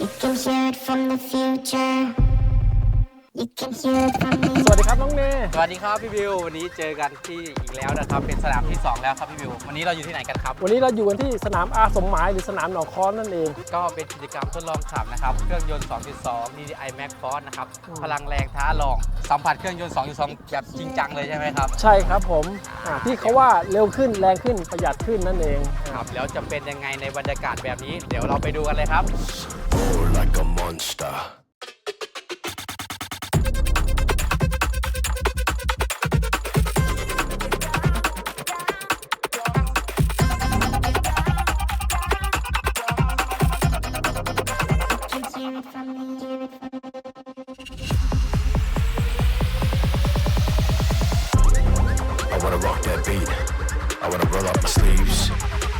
You can hear it from the future. สวัส the ดีครับน้องเนสวัสดีครับพี่บิววันนี้เจอกันที่อีกแล้วนะครับเป็นสนามที่ 2 แล้วครับพี่บิววันนี้เราอยู่ที่ไหนกันครับ วันนี้เราอยู่กันที่สนามอาสมหมายหรือสนามหนองค้อนนั่นเอง ก็เป็นกิจกรรมทดลองขับนะครับเครื่องยนต์ 2.2 DDI Max Force นะครับพลังแรงท้าลองสัมผัสเครื่องยนต์ 2.2 แบบจริงจังเลยใช่ไหมครับใช่ครับผมอ่าที่เขาว่าเร็วขึ้นแรงขึ้นประหยัดขึ้นนั่นเองครับแล้วจะเป็นยังไงในบรรยากาศแบบนี้ เดี๋ยวเราไปดูกันเลยครับ Roar like a monster. Rock that beat. I wanna roll up my sleeves.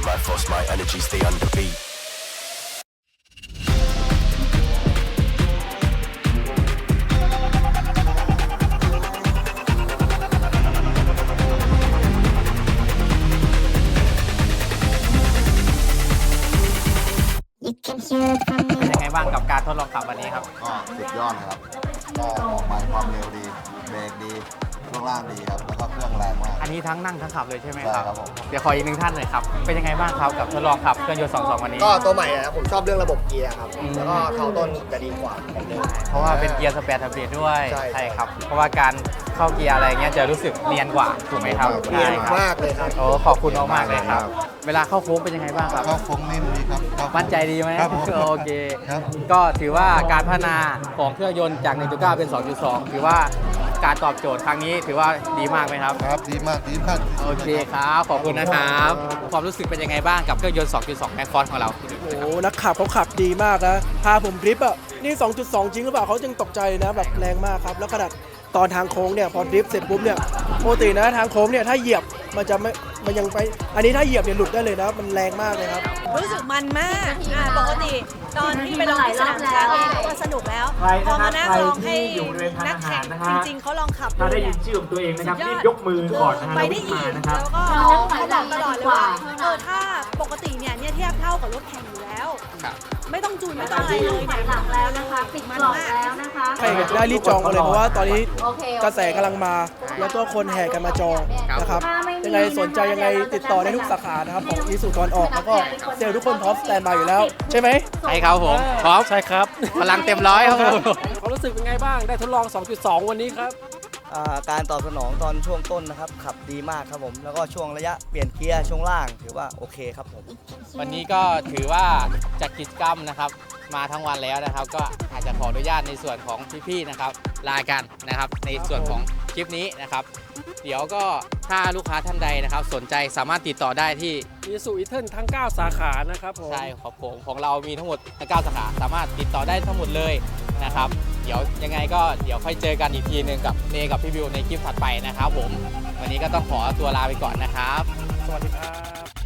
My force, my energy stay on the beat. You can hear it from เป็น the ยังไงบ้างกับการทดลองขับวันนี้ครับ ก็สุดยอดนะครับ ก็ออกมาความเร็วดี เบรกดี ช่วงล่างดีครับ แล้วก็เครื่องแรงมาก อันนี้ทั้งนั่งทั้งขับเลยใช่ไหมครับ ใช่ครับผม เดี๋ยวขออีกหนึ่งท่านหน่อยครับ เป็นยังไงบ้างครับกับทดลองขับเครื่องยนต์2.2 วันนี้ ก็ตัวใหม่นะผมชอบเรื่องระบบเกียร์ครับแล้วก็เท้าต้นจะดีกว่าของเดิม เพราะว่าเป็นเกียร์สเปรดทับเบิลด้วยใช่ ครับ เพราะว่าการเข้าเกียร์อะไรเงี้ยจะรู้สึกเนียนกว่าถูกไหมครับเนียนใช่ครับมากเลยครับ โอ้ขอบคุณมากๆเลยครับ เวลาเข้าโค้งเป็นยังไงบ้างครับเข้าโค้งนิ่มดีครับเข้าโค้งมั่นใจดีไหมครับผม โอเค ครับ ก็ถือว่าการพัฒนาของเครื่องยนต์จาก 1.9 เป็น 2.2 ถือว่า การตอบโจทย์ครั้งนี้ถือว่าดีมากไหมครับ ครับดีมากดีมากโอเคครับ ขอบคุณนะครับ ความรู้สึกเป็นยังไงบ้างกับเครื่องยนต์ 2.2 แม็กฟอร์ของเรา โอ้โหนักขับเขาขับดีมากนะพาผมดริฟต์อะ นี่ 2.2 จริงหรือเปล่าเขาจึงตกใจนะแบบแรงมากครับ แล้วขนาดตอนทางโค้งเนี่ยพอดริฟต์เสร็จปุ๊บเนี่ยปกตินะทางโค้งเนี่ยถ้าเหยียบมันจะไม่ มันยังไป อันนี้ถ้าเหยียบเนี่ยหลุดได้เลยนะ มันแรงมากเลยครับ รู้สึกมันมากอ่าปกติตอนที่ไปลองที่สนามช้างเองก็สนุกแล้วพอมานั่งลองให้นักแข่งจริงๆเขาลองขับถ้าได้ยิเนี่ยนชื่อของตัวเองนะครับสุดยอดรีบยกมือก่อนนะฮะไปแล้วได้วิ่งอีมากนะครับแล้วก็เขาบอกตลอดเลยว่าเออถ้าปกติเนี่ยเนี่ยเทียบเท่ากับรถแข่งอยู่แล้วครับไม่ต้องจูนไม่ต้องอะไรเลยเนี่ยหลังแล้วนะคะ ปิดมันมากใครได้รีบจองกันเลยเพราะว่าตอนนี้กระแสกำลังมา แล้วก็คนแห่กันมาจอง นะครับยังไงสนใจยังไงติดต่อได้ทุกสาขานะครับของอีสุตอนออกแล้วก็เซลล์ทุกคนพร้อมสแตนบายอยู่แล้ว ใช่ไหมใช่ครับผมพร้อมใช่ครับพลังเต็มร้อยครับผมความรู้สึกเป็นไงบ้างได้ทดลอง 2.2 วันนี้ครับอ่าการตอบสนองตอนช่วงต้นนะครับ ขับดีมากครับผมแล้วก็ช่วงระยะเปลี่ยนเกียร์ช่วงล่างถือว่าโอเคครับผม วันนี้ก็ถือว่าจัดกิจกรรมนะครับ มาทั้งวันแล้วนะครับ ก็อาจจะขออนุญาตในส่วนของพี่ๆนะครับ ลากันนะครับ ในส่วนของคลิปนี้นะครับ เดี๋ยวก็ถ้าลูกค้าท่านใดนะครับ สนใจสามารถติดต่อได้ที่มีสูอีเทิลทั้ง 9 สาขานะครับผมใช่ครับผมของเรามีทั้งหมด9สาขา สามารถติดต่อได้ทั้งหมดเลยนะครับ เดี๋ยวยังไงก็เดี๋ยวค่อยเจอกันอีกทีหนึ่งกับเนกับพี่บิวในคลิปถัดไปนะครับผมวันนี้ก็ต้องขอตัวลาไปก่อนนะครับ สวัสดีครับ